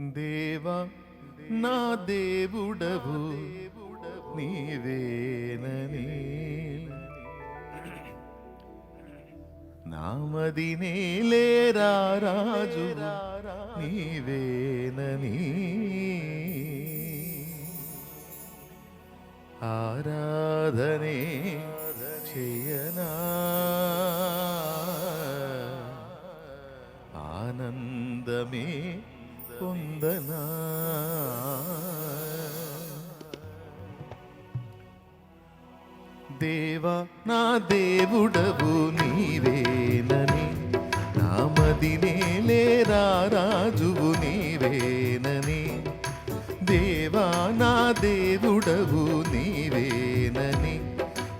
దేవా నా దేవుడవు నీవేనని నామదినే లేరా రాజు నీవేనని ఆరాధనే చేయనా. ఆనందమే పొందనా దేవా నా దేవుడవు నీవేనని నామదినే లేరా రాజువు నీవేనని దేవా నా దేవుడవు నీవేనని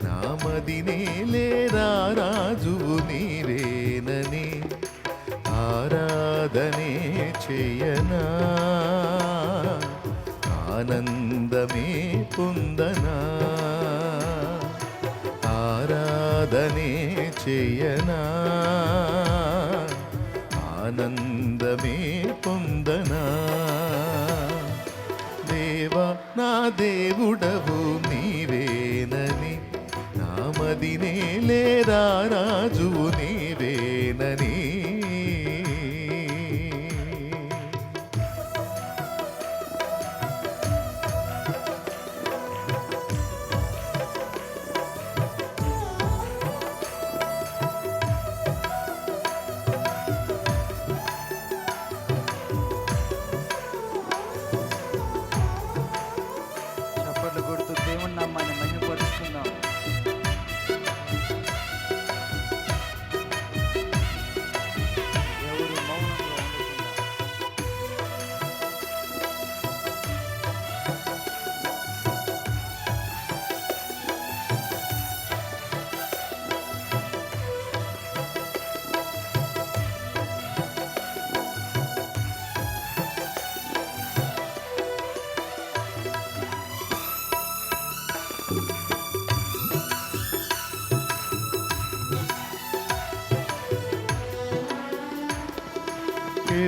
నామదినే లేరా రాజువు నీవేనని ఆరాధన చేయనా? ఆనందమే పొందనా? ఆరాధనే చేయనా? ఆనందమే పొందనా? దేవా నా దేవుడవు.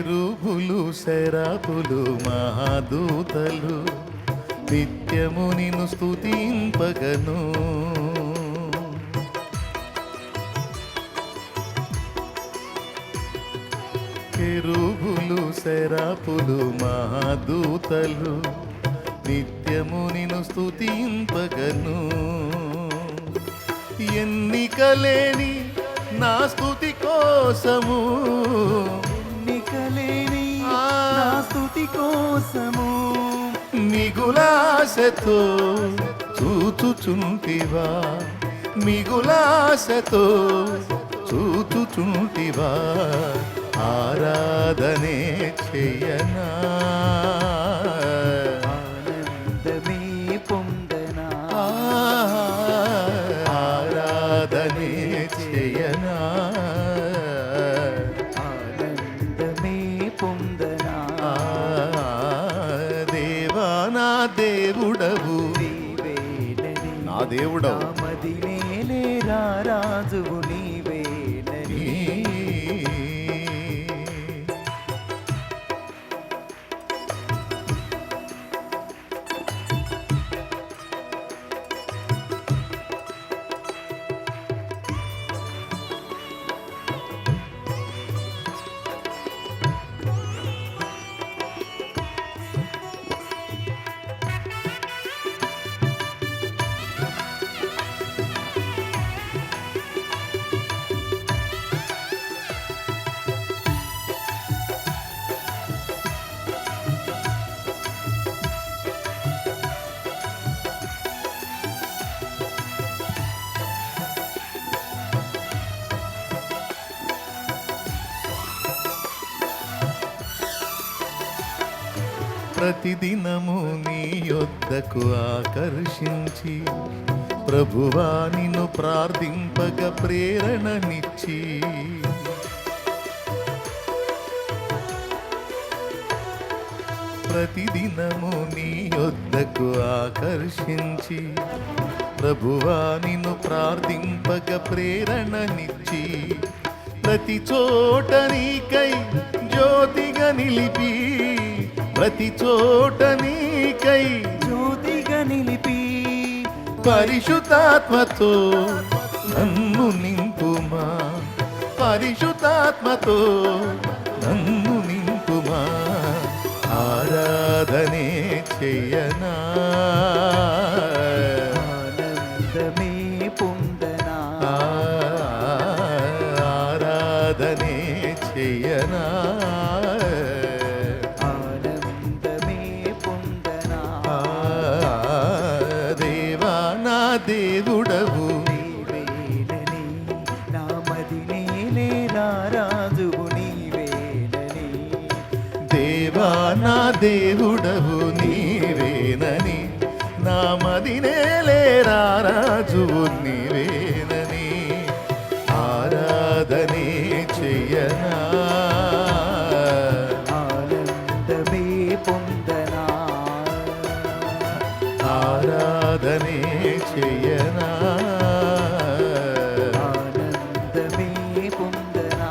కెరుబులు శరాపులు మహాదూతలు నిత్యము నిన్ను స్తుతింపగను. కెరుబులు శరాపులు మహాదూతలు నిత్యము నిన్ను స్తుతింపగను. ఎన్నికలేని నా స్థుతి కోసము ఎన్నికలేని. నా స్తుతి కోసము. మిగులాశతో చూచుచుంటివా? మిగులాశతో చూచుచుంటివా? ఆరాధనే చెయ్యనా దేవుడవు. నా దేవుడవు. నామదినేలే రాజువు నీవేనని ప్రతిదినము నీ యొద్దకు ఆకర్షించి ప్రభువా నిన్ను ప్రార్థింపగ ప్రేరణనిచ్చి. ప్రతిదినము నీ యొద్దకు ఆకర్షించి ప్రభువా నిన్ను ప్రార్థింపగ ప్రేరణనిచ్చి. ప్రతి చోట నీకై జ్యోతిగా నిలిపి ప్రతి చోట నీకై జ్యోతిగా నిలిపి పరిశుద్ధాత్మతో నన్ను నింపుమా. పరిశుద్ధాత్మతో నన్ను నింపుమా. ఆరాధనే చెయ్యనా దేవుడవు. నా మదినేలే నీవేనని దేవా నా దేవుడవు నీవేనని నా మదినేలేరా రాజువు నీవే ఆరాధనే చెయ్యనా ఆనందమే పొందనా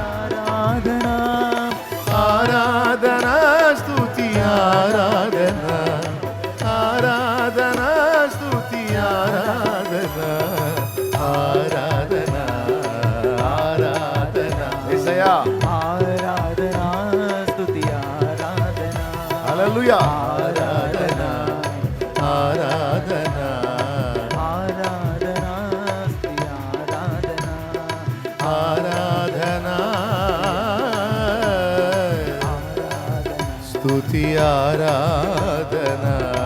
ఆరాధన స్తుతి ఆరాధన. హల్లెలూయా ఆరాధన ఆరాధన. ఆరాధన స్తుతి ఆరాధన. ఆరాధన. ఆరాధన. స్తుతి ఆరాధన.